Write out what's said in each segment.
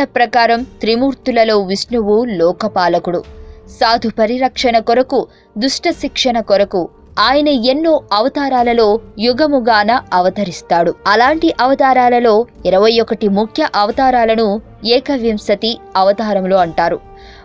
పురాణాల ప్రకారం త్రిమూర్తులలో విష్ణువు లోకపాలకుడు. సాధు పరిరక్షణ కొరకు దుష్ట శిక్షణ కొరకు ఆయన ఎన్నో అవతారాలలో యుగముగాన అవతరిస్తాడు. అలాంటి అవతారాలలో ఇరవై ఒకటి ముఖ్య అవతారాలను ఏకవింశతి అవతారములు అంటారు.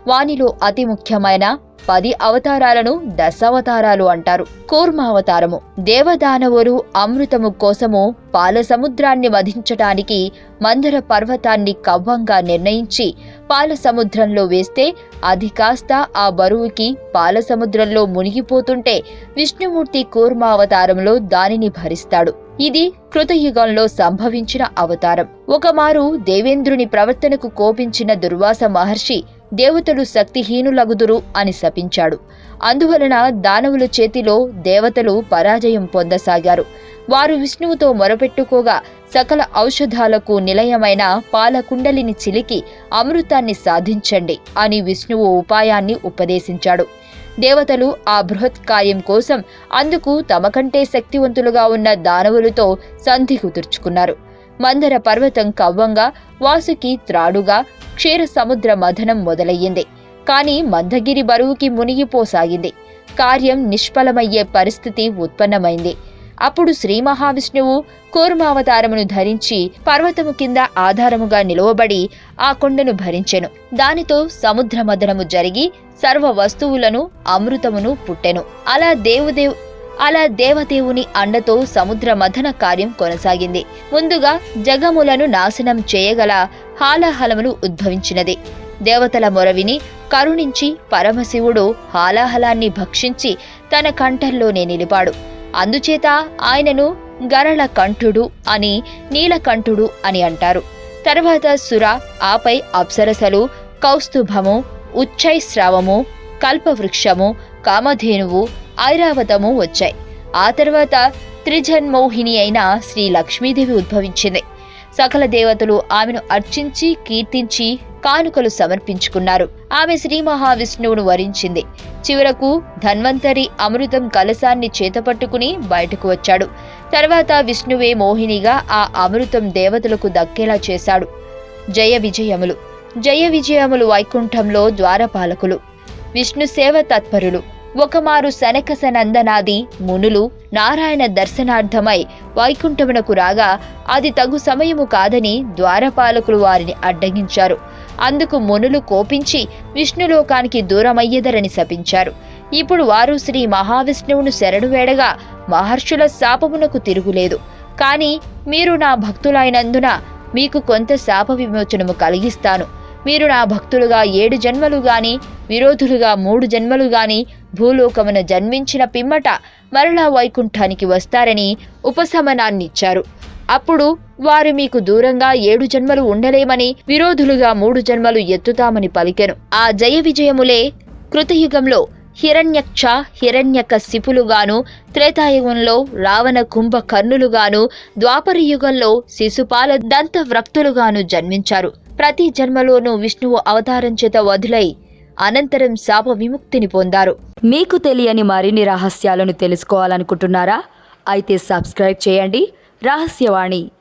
వానిలో అతి ముఖ్యమైన పది అవతారాలను దశావతారాలు అంటారు. కూర్మావతారము దేవదానవులు అమృతము కోసము పాల సముద్రాన్ని వధించటానికి మందర పర్వతాన్ని కవ్వంగా నిర్ణయించి పాల సముద్రంలో వేస్తే అది కాస్త ఆ బరువుకి పాల సముద్రంలో మునిగిపోతుంటే విష్ణుమూర్తి కూర్మావతారంలో దానిని భరిస్తాడు. ఇది కృతయుగంలో సంభవించిన అవతారం. ఒకమారు దేవేంద్రుని ప్రవర్తనకు కోపించిన దుర్వాస మహర్షి దేవతలు శక్తిహీనులగుదురు అని శపించాడు. అందువలన దానవుల చేతిలో దేవతలు పరాజయం పొందసాగారు. వారు విష్ణువుతో మొరపెట్టుకోగా సకల ఔషధాలకు నిలయమైన పాలకుండలిని చిలికి అమృతాన్ని సాధించండి అని విష్ణువు ఉపాయాన్ని ఉపదేశించాడు. దేవతలు ఆ బృహత్ కార్యం కోసం అందుకు తమకంటే శక్తివంతులుగా ఉన్న దానవులతో సంధి కుదుర్చుకున్నారు. మందర పర్వతం కవ్వంగా వాసుకి త్రాడుగా క్షీర సముద్ర మథనం మొదలయ్యింది. కాని మందగిరి బరువుకి మునిగిపోసాగింది. కార్యం నిష్ఫలమయ్యే పరిస్థితి ఉత్పన్నమైంది. అప్పుడు శ్రీ మహావిష్ణువు కూర్మావతారమును ధరించి పర్వతము కింద ఆధారముగా నిలువబడి ఆ కొండను భరించెను. దానితో సముద్ర మదనము జరిగి సర్వ వస్తువులను అమృతమును పుట్టెను. అలా దేవుదేవ్ అలా దేవదేవుని అండతో సముద్ర మథన కార్యం కొనసాగింది. ముందుగా జగములను నాశనం చేయగల హాలాహలములు ఉద్భవించినది. దేవతల మొరవిని కరుణించి పరమశివుడు హాలాహలాన్ని భక్షించి తన కంఠంలోనే నిలిపాడు. అందుచేత ఆయనను గరళ కంఠుడు అని నీలకంఠుడు అని అంటారు. తర్వాత సుర ఆపై అప్సరసలు కౌస్తుభము ఉచ్చైస్రావము కల్పవృక్షము కామధేనువు ఐరావతము వచ్చాయి. ఆ తర్వాత త్రిజన్మోహిని అయిన శ్రీ లక్ష్మీదేవి ఉద్భవించింది. సకల దేవతలు ఆమెను అర్చించి కీర్తించి కానుకలు సమర్పించుకున్నారు. ఆమె శ్రీ మహావిష్ణువును వరించింది. చివరకు ధన్వంతరి అమృతం కలశాన్ని చేతపట్టుకుని బయటకు వచ్చాడు. తర్వాత విష్ణువే మోహినిగా ఆ అమృతం దేవతలకు దక్కేలా చేశాడు. జయ విజయములు. జయ విజయములు వైకుంఠంలో ద్వారపాలకులు. విష్ణు సేవ తత్పరులు. ఒకమారు సనకస నందనాది మునులు నారాయణ దర్శనార్థమై వైకుంఠమునకు రాగా అది తగు సమయము కాదని ద్వారపాలకులు వారిని అడ్డగించారు. అందుకు మునులు కోపించి విష్ణులోకానికి దూరమయ్యేదరని శపించారు. ఇప్పుడు వారు శ్రీ మహావిష్ణువును శరణు వేడగా మహర్షుల శాపమునకు తిరుగులేదు. కాని మీరు నా భక్తులైనందున మీకు కొంత శాప విమోచనము కలిగిస్తాను. మీరు నా భక్తులుగా ఏడు జన్మలు గాని విరోధులుగా మూడు జన్మలు గాని భూలోకమున జన్మించిన పిమ్మట మరలా వైకుంఠానికి వస్తారని ఉపశమనాన్నిచ్చారు. అప్పుడు వారు మీకు దూరంగా ఏడు జన్మలు ఉండలేమని విరోధులుగా మూడు జన్మలు ఎత్తుతామని పలికెను. ఆ జయ విజయములే కృతయుగంలో హిరణ్యక్ష హిరణ్యక శిపులుగాను త్రేతాయుగంలో రావణ కుంభ కర్ణులుగాను ద్వాపర యుగంలో శిశుపాల దంత వ్రక్తులుగాను జన్మించారు. ప్రతి జన్మలోనూ విష్ణువు అవతారం చేత వదులై అనంతరం శాప విముక్తిని పొందారు. మీకు తెలియని మరిన్ని రహస్యాలను తెలుసుకోవాలనుకుంటున్నారా? అయితే సబ్స్క్రైబ్ చేయండి. రహస్యవాణి